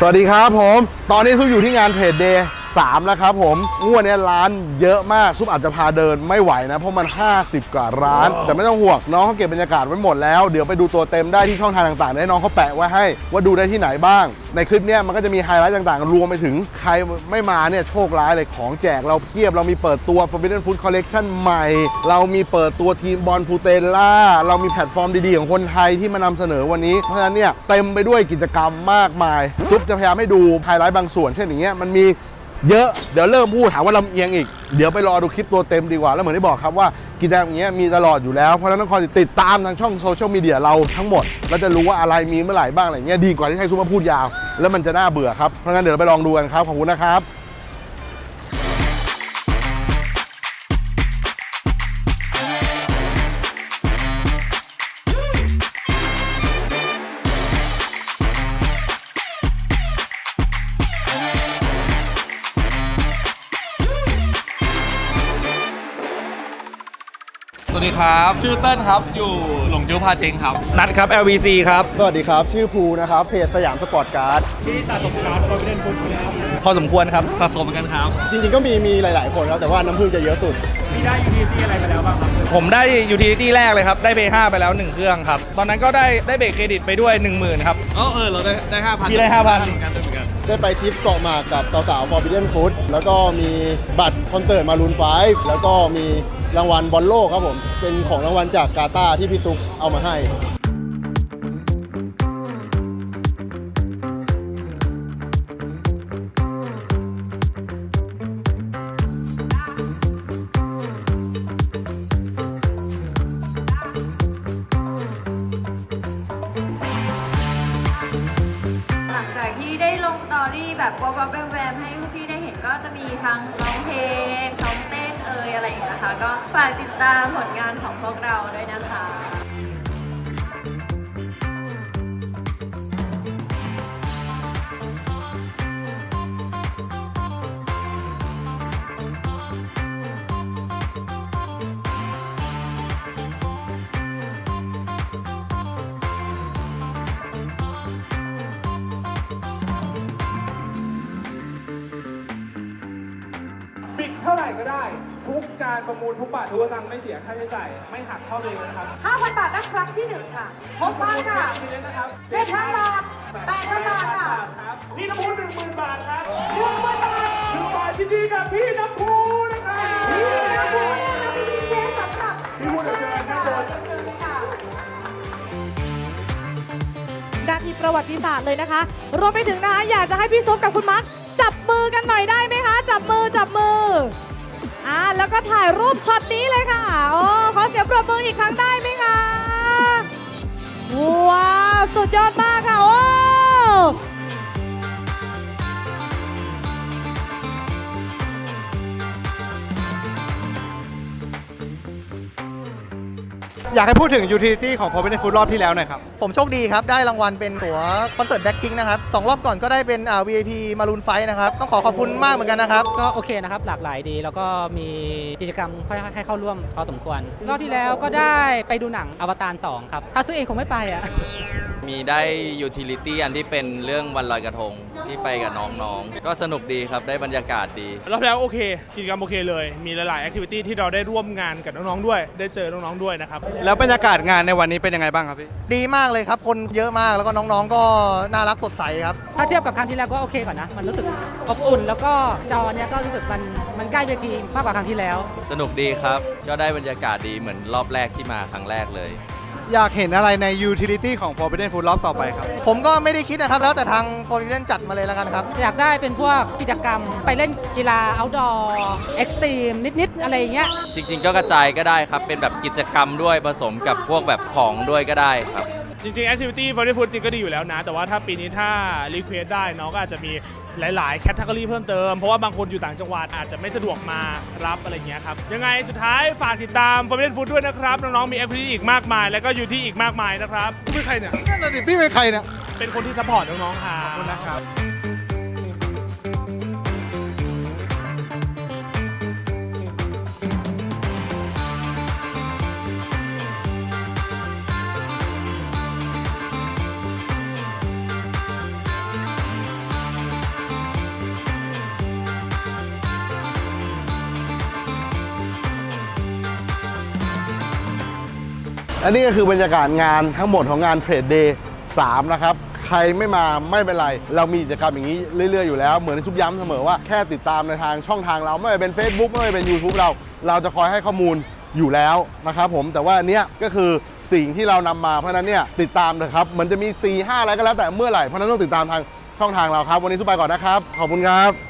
สวัสดีครับผม ตอนนี้ซุปอยู่ที่งานเทรดเดย์ 3 แล้วครับผมงวดเนี้ยร้านเยอะมากซุปอาจจะพาเดินไม่ไหวนะ เพราะมัน 50 กว่าร้าน แต่ไม่ต้องห่วงน้องเขาเก็บบรรยากาศไว้หมดแล้ว เดี๋ยวไปดูตัวเต็มได้ที่ช่องทางต่างๆได้น้องเขาแปะไว้ให้ ว่าดูได้ที่ไหนบ้าง ในคลิปเนี้ยมันก็จะมีไฮไลท์ต่างๆ รวมไปถึงใครไม่มาเนี่ยโชคร้ายเลยของแจกเราเพียบเรามีเปิดตัว Forbidden Food Collection ใหม่ เรามีเปิดตัวทีมบอลฟูเตล่าเรามีแพลตฟอร์มดีๆของคนไทยที่มานำเสนอวันนี้เพราะฉะนั้นเนี่ยเต็มไปด้วยกิจกรรมมากมายซุปจะพยายามให้ดูไฮไลท์บางส่วนเช่นอย่างเงี้ยมันมี เยอะเดี๋ยวเริ่มพูดหาว่าลำเอียงอีก เดี๋ยวไปรอดูคลิปตัวเต็มดีกว่า แล้วเหมือนที่บอกครับว่ากิจกรรมอย่างเงี้ยมีตลอดอยู่แล้ว เพราะฉะนั้นต้องคอยติดตามทางช่องโซเชียลมีเดียเราทั้งหมดแล้วจะรู้ว่าอะไรมีเมื่อไหร่บ้างอะไรเงี้ยดีกว่าที่ให้ซูมาพูดยาว แล้วมันจะน่าเบื่อครับเพราะงั้นเดี๋ยวเราไปลองดูกันครับขอบคุณนะครับ วัสดีครับ ชื่อเติ้ลครับ อยู่หลงจู้พาเจงครับ นัดครับ LVC ครับ สวัสดีครับ ชื่อภูนะครับ เพจสยามสปอร์ตการ์ดพอสมควรครับ สะสมเหมือนกันครับ จริงๆ ก็มีมีหลาย ๆ คนครับ แต่ว่าน้ำพึ่งจะเยอะสุดผมได้ยูทิลิตี้แรกเลยครับ ได้เบย์5ไปแล้ว 1 เครื่องครับ ตอนนั้นก็ได้ได้เบรกเครดิตไปด้วย 10,000 ครับเออเออ เราได้ได้ห้าพันพี่ได้5,000 เหมือนกันเหมือนกันได้ไปทริปเกาะหมากกับสาวๆ Forbidden Food แล้วก็มีบัตรคอนเสิร์ตมารูนไฟแล้วก็มี รางวัลบอลโลกครับผม เป็นของรางวัลจากกาตาร์ที่พี่ตุ๊กเอามาให้ หลังจากที่ได้ลงสตอรี่แบบวับวับแวมให้พวกพี่ได้เห็นก็จะมีทั้งร้องเพลงซ้อม อะไรอย่างเงี้ยนะคะ ก็ฝากติดตามผลงานของพวกเราด้วยนะคะบิดเท่าไหร่ก็ได้ ทุกการประมูลทุกบาททุกสตางค์ไม่เสียค่าใช้จ่ายไม่หักเข้าตัวเองนะครับ5,000 บาทนะครั้งที่หนึ่งค่ะพบบ้านค่ะทีนี้นะครับ7,000บาท8,000บาทค่ะ ครับพี่น้ำพูหนึ่งหมื่นบาทครับ10,000บาทหนึ่งบาทยินดีกับพี่น้ำพูนะครับพี่นะคุณนะคะพี่ดีเจสำหรับพี่พูดเดี๋ยวเชิญครับเชิญเชิญค่ะ นาทีประวัติศาสตร์เลยนะคะ รวมไปถึงนะคะ อยากจะให้พี่ซุปกับคุณมาร์คจับมือกันหน่อยได้ไหมคะ แล้วก็ถ่ายรูปช็อตนี้เลยค่ะ โอ้ขอเสียงปรบมืออีกครั้งได้ไหมคะ ว้าว สุดยอดมากค่ะ โอ้ อยากให้พูดถึงยูทิลิตี้ของ Forbidden Food รอบที่แล้วหน่อยครับ ผมโชคดีครับ ได้รางวัลเป็นตั๋วคอนเสิร์ตแบ็คพิงนะครับสองรอบก่อนก็ได้เป็นอ่า VIP มารูนไฟนะครับ ต้องขอขอบคุณมากเหมือนกันนะครับ ก็โอเคนะครับ หลากหลายดี แล้วก็มีกิจกรรมให้เข้าร่วมพอสมควร รอบที่แล้วก็ได้ไปดูหนังอวตาร2ครับ ถ้าซื้อเองคงไม่ไปอะ มีได้ยูทิลิตี้อันที่เป็นเรื่องวันลอยกระทงที่ไปกับน้องๆ ก็สนุกดีครับได้บรรยากาศดี รอบแล้วโอเค กิจกรรมโอเคเลย มีหลายๆแอคทิวิตี้ที่เราได้ร่วมงานกับน้องๆด้วย ได้เจอน้องๆด้วยนะครับ แล้วบรรยากาศงานในวันนี้เป็นยังไงบ้างครับพี่ ดีมากเลยครับ คนเยอะมากแล้วก็น้องๆ ก็น่ารักสดใสครับ ถ้าเทียบกับครั้งที่แล้วก็โอเคก่อนนะ มันรู้สึกอบอุ่น แล้วก็จอเนี้ยก็รู้สึกมันมันใกล้เวทีมากกว่าครั้งที่แล้ว สนุกดีครับ ก็ได้บรรยากาศดีเหมือนรอบแรกที่มาครั้งแรกเลย อยากเห็นอะไรในยูทิลิตี้ของ Forbidden Food รอบต่อไปครับ ผมก็ไม่ได้คิดนะครับ แล้วแต่ทางโฟร์นจัดมาเลยแล้วกันครับ อยากได้เป็นพวกกิจกรรมไปเล่นกีฬา outdoor extreme นิด ๆ อะไรอย่างเงี้ย จริง ๆ ก็กระจายก็ได้ครับ เป็นแบบกิจกรรมด้วยผสมกับพวกแบบของด้วยก็ได้ครับ จริงๆ Activity v o l l e y Food จริงก็ดีอยู่แล้วนะ แต่ว่าถ้าปีนี้ถ้า Request ได้เน้องก็อาจจะมี หลาย ๆ แคตตากรีเพิ่มเติม เพราะว่าบางคนอยู่ต่างจังหวัดอาจจะไม่สะดวกมารับอะไรเงี้ยครับ ยังไงสุดท้ายฝากติดตาม Forbidden Food ด้วยนะครับ น้อง ๆ มี Activity อีกมากมาย แล้วก็อยู่ที่อีกมากมายนะครับพี่เป็นใครเนี่ย นั่นน่ะดิพี่เป็นใครเนี่ย เป็นคนที่ซัพพอร์ตน้อง ๆค่ะขอบคุณนะครับ และนี่ก็คือบรรยากาศงานทั้งหมดของงานเทรดเดย์3นะครับ ใครไม่มาไม่เป็นไร เรามีกิจกรรมอย่างนี้เรื่อยๆอยู่แล้ว เหมือนที่ทุกย้ำเสมอว่าแค่ติดตามในทางช่องทางเราไม่ว่าเป็น Facebook ไม่ว่าเป็น YouTube เรา เราจะคอยให้ข้อมูลอยู่แล้วนะครับผมแต่ว่าอันเนี้ยก็คือสิ่งที่เรานำมาเพราะนั้นเนี่ยติดตามเถอะครับมันจะมี 4 5 อะไรก็แล้วแต่เมื่อไหร่เพราะนั้นต้องติดตามทางช่องทางเราครับ วันนี้ทุกไปก่อนนะครับ ขอบคุณครับ